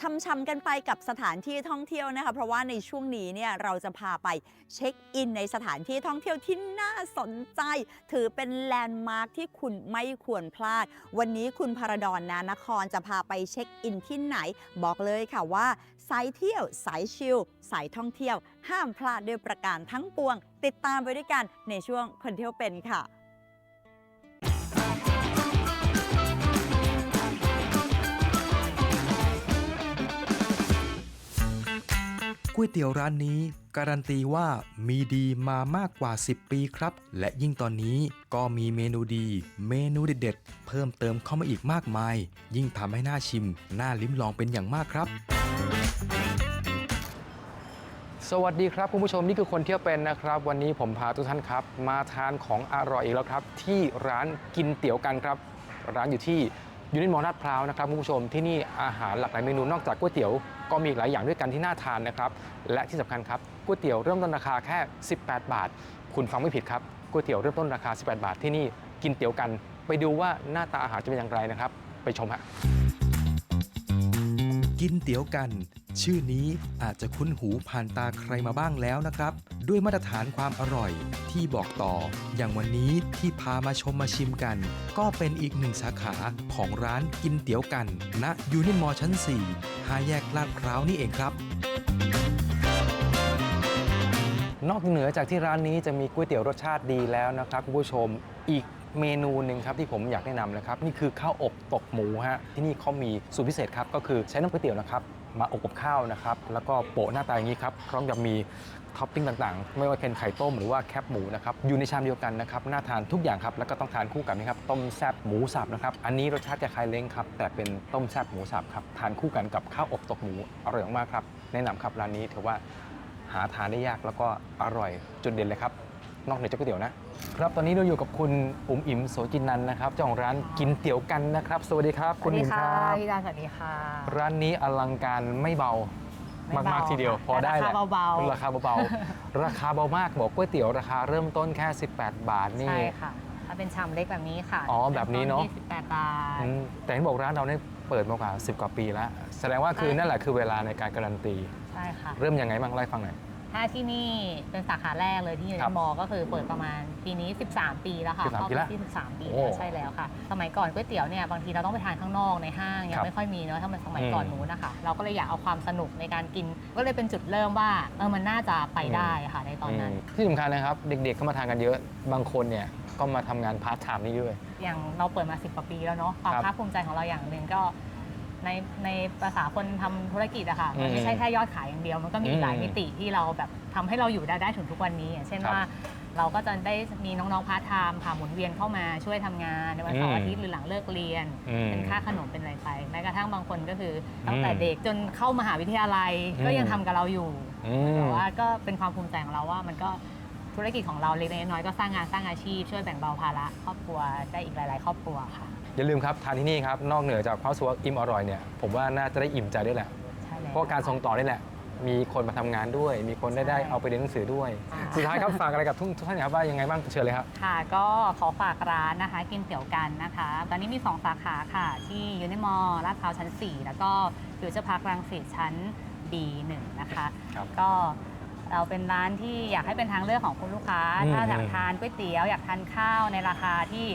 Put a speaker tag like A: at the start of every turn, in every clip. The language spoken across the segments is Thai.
A: ช่ำๆกันไปกับสถานที่ท่องเที่ยวนะคะ เพราะว่าในช่วงนี้เนี่ยเราจะพาไปเช็คอินในสถานที่ท่องเที่ยวที่น่าสนใจ ถือเป็นแลนด์มาร์คที่คุณไม่ควรพลาด วันนี้คุณพารดอนนานครจะพาไปเช็คอินที่ไหน บอกเลยค่ะว่าสายเที่ยวสายชิลสายท่องเที่ยว ห้ามพลาดด้วยประการทั้งปวง ติดตามไปด้วยกันในช่วงคนเที่ยวเป็นค่ะ
B: ก๋วยเตี๋ยวร้านนี้ การันตีว่ามีดีมามากกว่า 10 ปีครับ และยิ่งตอนนี้ก็มีเมนูดี เมนูเด็ดๆ เพิ่มเติมเข้ามาอีกมากมาย ยิ่งทำให้น่าชิม น่าลิ้มลองเป็นอย่างมากครับ
C: สวัสดีครับคุณผู้ชมนี่คือคนเที่ยวเป็นนะครับ วันนี้ผมพาทุกท่านครับ มาทานของอร่อยอีกแล้วครับ ที่ร้านกินเตี๋ยวกันครับ ร้านอยู่ที่ ยูนิตมอลลาดพร้าวนะครับคุณผู้ชมที่นี่อาหารหลากหลายเมนูนอกจากก๋วยเตี๋ยวก็มีอีกหลายอย่างด้วยกันที่น่าทานนะครับ และที่สำคัญครับก๋วยเตี๋ยวเริ่มต้นราคาแค่ 18 บาท คุณฟังไม่ผิดครับก๋วยเตี๋ยวเริ่มต้นราคา 18 บาทที่นี่กินเตี๋ยวกัน ไปดูว่าหน้าตาอาหารจะเป็นอย่างไรนะครับ ไปชมฮะ
B: กินเตี๋ยวกัน ชื่อนี้อาจจะคุ้นหูผ่านตาใครมาบ้างแล้วนะครับ ด้วยมาตรฐานความอร่อยที่บอกต่อ อย่างวันนี้ที่พามาชมมาชิมกัน ก็เป็นอีกหนึ่งสาขาของร้านกินเตี๋ยวกันณยูนิมอชั้น 4 ห้าแยกลาดพร้าวนี่เองครับ
C: นอกเหนือจากที่ร้านนี้จะมีก๋วยเตี๋ยวรสชาติดีแล้วนะครับคุณผู้ชมอีกเมนูหนึ่งครับที่ผมอยากแนะนำนะครับ นี่คือข้าวอบตกหมูฮะที่นี่เขามีสูตรพิเศษครับก็คือใช้น้ำก๋วยเตี๋ยวนะครับ มาอบกับข้าวนะครับ แล้วก็โปะหน้าตาอย่างนี้ครับพร้อมกับมีท็อปปิ้งต่างๆ ไม่ว่าเป็นไข่ต้มหรือว่าแคบหมูนะครับอยู่ในชามเดียวกันนะครับน่าทานทุกอย่างครับแล้วก็ต้องทานคู่กับนี่ครับต้มแซบหมูสับนะครับอันนี้รสชาติจะคล้ายเล้งครับแต่เป็นต้มแซบหมูสับครับทานคู่กันกับข้าวอบตกหมูอร่อยมากครับแนะนำครับร้านนี้ถือว่าหาทานได้ยากแล้วก็อร่อยจุดเด่นเลยครับ นอกเหนือจากก๋วยเตี๋ยวนะครับตอนนี้เราอยู่กับคุณอุ๋มอิ๋มโสจินนันท์นะครับเจ้าของร้านกินเตี๋ยวกันนะครับ สวัสดีครับ คุณอิ๋มครับ
D: พี่ดาสวัสดีค่ะ
C: ร้านนี้อลังการไม่เบา
D: ไม่เบามา
C: กๆทีเดียวพอได้แหละ
D: ราคาเบาๆ
C: ราคาเบาๆราคาเบามากบอกก๋วยเตี๋ยวราคาเริ่มต้นแค่ 18 บาทนี่
D: ใช่ค่ะถ้าเป็นชามเล็กแบบนี้ค่ะ
C: อ๋อแบบนี้เนอะ
D: 28บาท
C: อืมแต่เห็นบอกร้านเราเนี่ยเปิดมากว่า 10 กว่าปีแล้ว แสดงว่าคือ
D: ใช่
C: นั่นแหละคือเวลาในการการันตี
D: ใช่ค่ะ
C: เริ่มยังไงบ้างไล่าให้ฟังหน่อย
D: ถ้าที่นี่เป็นสาขาแรกเลยที่อยู่
C: ครั
D: ใน
C: บ
D: มอ ก็คือเปิดประมาณปีนี้ 13 ปีแล้วค่ะ
C: 13
D: เข้า
C: ปี
D: ปี
C: ละ
D: ที่ 13 ปี
C: โอ้
D: แล้วใช่แล้วค่ะ สมัยก่อนก๋วยเตี๋ยวเนี่ยบางทีเราต้องไปทานข้างนอกในห้างยั
C: ครั
D: ง
C: บ
D: ไม่ค่อยมีเนอะถ้ามันสมัย
C: อืม
D: ก่อนนู้นนะคะเราก็เลยอยากเอาความสนุกในการกิน ก็เลยเป็นจุดเริ่มว่าเออมันน่าจะไปได้ค่ะในตอนนั้น
C: อืมที่สำคัญนะครับ เด็กๆเข้ามาทานกันเยอะ บางคนเนี่ยก็มาทำงานพาร์ทไทม์นี่ด้วย
D: อย่างเราเปิดมา 10กว่าปีแล้วเนาะความ
C: ครับ
D: ภาคภูมิใจของเราอย่างหนึ่งก็ ในในภาษาคนทำธุรกิจอะค่ะ
C: อืม
D: มันไม่ใช่แค่ยอดขายอย่างเดียว มันก็มี
C: อืม
D: หลายมิติที่เราแบบทำให้เราอยู่ได้ได้ถึงทุกวันนี้อย่างเช่น
C: ครับ
D: ว่าเราก็จะได้มีน้องๆพาร์ทไทม์ค่ะหมุนเวียนเข้ามาช่วยทำงานในวันเสา
C: อื
D: ร์
C: ม
D: อาทิตย์หรือหลังเลิกเรียน
C: อืม
D: เป็นค่าขนมเป็นอะไรไปแม้กระทั่งบางคนก็คือตั้งแต่
C: อืม
D: เด็กจนเข้ามหาวิทยาลัยก็ยัง
C: อืม
D: ทำกับเราอยู่
C: อืม
D: แต่ว่าก็เป็นความภูมิใจของเราว่ามันก็ธุรกิจของเราเล็กๆน้อยๆก็สร้างงานสร้างอาชีพ ช่วยแบ่งเบาภาระครอบครัวได้อีกหลาย ๆ ครอบครัวค่ะ
C: อย่าลืมครับทานที่นี่ครับนอกเหนือจากความรู้สึกว่าอิ่มอร่อยเนี่ยผมว่าน่าจะได้อิ่มใจด้วยแหละ
D: ใช่แล้ว
C: เพราะการส่งต่อนี่แหละ มีคนมาทำงานด้วย มีคนได้
D: ใช่
C: ได้เอาไปเรียนหนังสือด้วย
D: อ่า
C: สุดท้ายครับ ฝากอะไรกับทุกทุกท่านครับว่ายังไงบ้างเชิญเลยครับ
D: ค่ะก็ขอฝากร้านนะคะ กินเตี๋ยวกันนะคะ ตอนนี้มี 2 สาขาค่ะ ที่ยูนิมอลลาดพร้าวชั้น 4 แล้วก็ฟิวเจอร์พาร์ครังสิตชั้น B1 นะคะ
C: ครับ
D: ก็เราเป็นร้านที่อยากให้เป็นทางเลือกของคุณลูกค้า
C: อืม
D: ถ้าอยากทานก๋วยเตี๋ยว อยากทานข้าวในราคาที่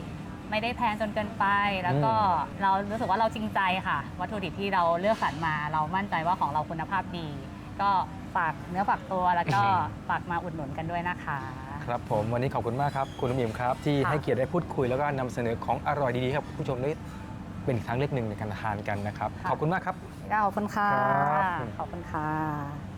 D: ไม่ได้แพงจนเกินไป แล้วก็เรารู้สึกว่าเราจริงใจค่ะ วัตถุดิบที่เราเลือกสรรมา เรามั่นใจว่าของเราคุณภาพดี ก็ฝากเนื้อฝากตัวแล้วก็ฝากมาอุดหนุนกันด้วยนะคะ
C: ครับผมวันนี้ขอบคุณมากครับ คุณนุ่มอิ่มครับ ที่
D: ค่ะ
C: ให้เกียรติได้พูดคุยแล้วก็นำเสนอของอร่อยดีๆครับผู้ชมได้เป็นอีกทางเลือกหนึ่งในการทานกันนะครับ ขอบคุณมากครับ
D: ขอบคุณค่ะ
C: ครับ
D: ขอบคุณค่ะ